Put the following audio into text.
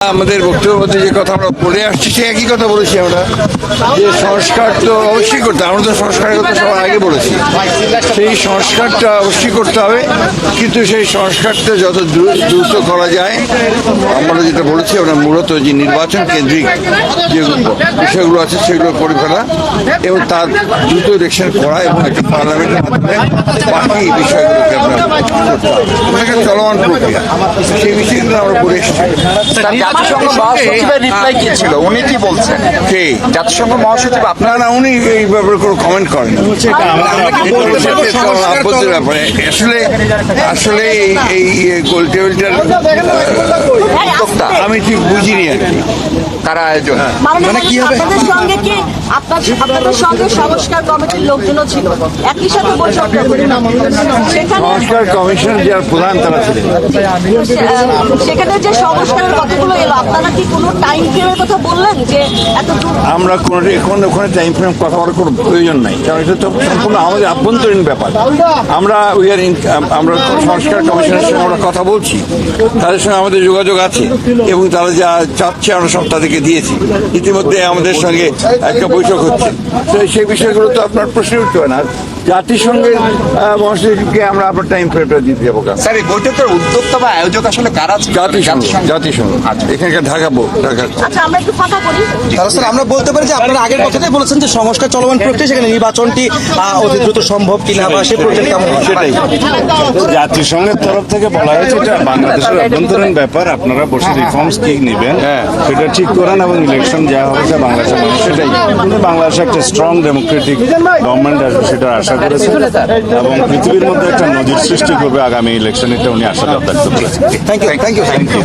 আমাদের বক্তব্যের মধ্যে যে কথা আমরা বলে আসছি সে একই কথা বলেছি আমরা। যে সংস্কার তো অবশ্যই করতে। আমরা তো সংস্কারের কথা সবার আগে বলেছি। সেই সংস্কারটা অবশ্যই করতে হবে, কিন্তু সেই সংস্কারটা যত দ্রু- দ্রুত করা যায়, আমরা যেটা বলেছি, আমরা মূলত যে নির্বাচন কেন্দ্রিক যে বিষয়গুলো আছে, সেগুলো করে ফেলা এবং তার দ্রুত ইলেকশন করা এবং একটা পার্লামেন্টের মাধ্যমে বাকি বিষয়গুলোকে আমরা করতে হবে। চলমান প্রক্রিয়া। সেই বিষয়গুলো আমরা বলে এসেছি। জাতিসংঘ মহাসচিবের রিপ্লাই কি ছিল? উনি কি বলছেন? কে? জাতিসংঘ মহাসচিব আপনার? না না উনি এই ব্যাপারে কোনো কমেন্ট করেন ব্যাপারে। আসলে আসলে এই এই গোল টেবিলটার উদ্যোক্তা আমি ঠিক বুঝিনি আর কি। কারা আয়োজন? মানে কি হবে? আপনাদের সঙ্গে কি আপনাদের সঙ্গে সংস্কার কমিটির লোকজনও ছিল। একই সাথে বৈঠক সংস্কার কমিশন যার প্রধান তারা ছিলেন। সেখানে যে সংস্কারের কথাগুলো আমরা কোনো এখন ওখানে টাইম ফ্রেম কথা বলার কোনো প্রয়োজন নাই। কারণ এটা তো সম্পূর্ণ আমাদের আভ্যন্তরীণ ব্যাপার। আমরা উই আর আমরা সংস্কার কমিশনের সঙ্গে আমরা কথা বলছি। তাদের সঙ্গে আমাদের যোগাযোগ আছে এবং তারা যা চাচ্ছে আমরা সব তাদেরকে দিয়েছি। ইতিমধ্যে আমাদের সঙ্গে একটা বৈঠক হচ্ছে। তো সেই বিষয়গুলো তো আপনার প্রশ্ন হয় না। জাতিসংঘের মহাসচিবকে আমরা আপনার টাইম ফ্রেমটা দিতে যাব স্যার এই বৈঠকের উদ্যোক্তা বা আয়োজক আসলে কারা জাতিসংঘ জাতিসংঘ। এখানকার ঢাকা বোর্ড ঢাকা। আচ্ছা আমরা একটু কথা বলি। তাহলে স্যার আমরা বলতে পারি যে আপনারা আগের কথাটাই বলেছেন যে সংস্কার চলমান প্রক্রিয়া সেখানে নির্বাচনটি অতি দ্রুত সম্ভব কিনা বা সেই প্রক্রিয়া কেমন সেটাই। জাতিসংঘের তরফ থেকে বলা হয়েছে এটা বাংলাদেশের অভ্যন্তরীণ ব্যাপার আপনারা বসে রিফর্মস কি নেবেন। হ্যাঁ। সেটা ঠিক করেন এবং ইলেকশন যা হবে বাংলাদেশের মানুষ সেটাই। কিন্তু বাংলাদেশে একটা স্ট্রং ডেমোক্রেটিক গভর্নমেন্ট আসবে সেটা আশা করেছে এবং পৃথিবীর মধ্যে একটা নজির সৃষ্টি করবে আগামী ইলেকশন এটা উনি আশা ব্যক্ত করেছেন। Thank you thank you thank you